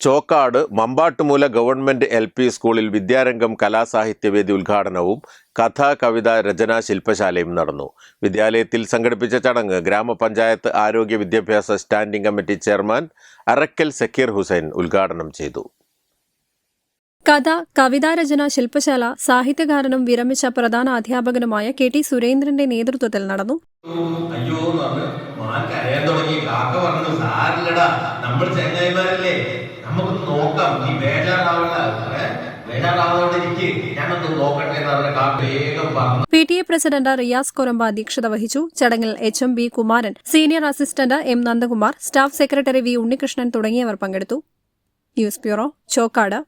Chokkad Mambattumoola government L P സ്കൂളിൽ വിദ്യാരംഗം കലാസാഹിത്യവേദി ഉദ്ഘാടനവും കഥാ കവിത രചനാ ശില്പശാലയും നടന്നു. വിദ്യാലയത്തിൽ സംഘടിപ്പിച്ച ചടങ്ങ് ഗ്രാമപഞ്ചായത്ത് ആരോഗ്യ വിദ്യാഭ്യാസ standing committee chairman Arakkal Zakir Hussain ഉദ്ഘാടനം ചെയ്തു. കഥ കവിതാ കവിതാരചന ശില്പശാല സാഹിത്യകാരനും വിരമിച്ച പ്രധാന അധ്യാപകനുമായ കെ ടി സുരേന്ദ്രന്റെ നേതൃത്വത്തിൽ നടന്നു. അയ്യോ എന്ന് പറഞ്ഞ് മാൻ കരയാൻ തുടങ്ങി. കാക്ക പറഞ്ഞു സാരില്ലടാ. നമ്മൾ ചെങ്ങായിമാരല്ലേ. നമുക്ക് നോക്കാം. നീ ബേജാറാവണ്ട. P. T. A president Riyas Koramba അധ്യക്ഷത വഹിച്ചു. ചടങ്ങിൽ H. M. B. Kumaran senior assistant M. Nandakumar staff secretary V. Unnikrishnan തുടങ്ങിയവർ പങ്കെടുത്തു. News bureau Chokkad.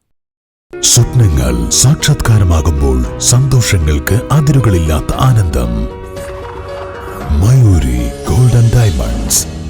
സ്വപ്നങ്ങൾ സാക്ഷാത്കാരമാകുമ്പോൾ സന്തോഷങ്ങൾക്ക് അതിരുകളില്ലാത്ത ആനന്ദം.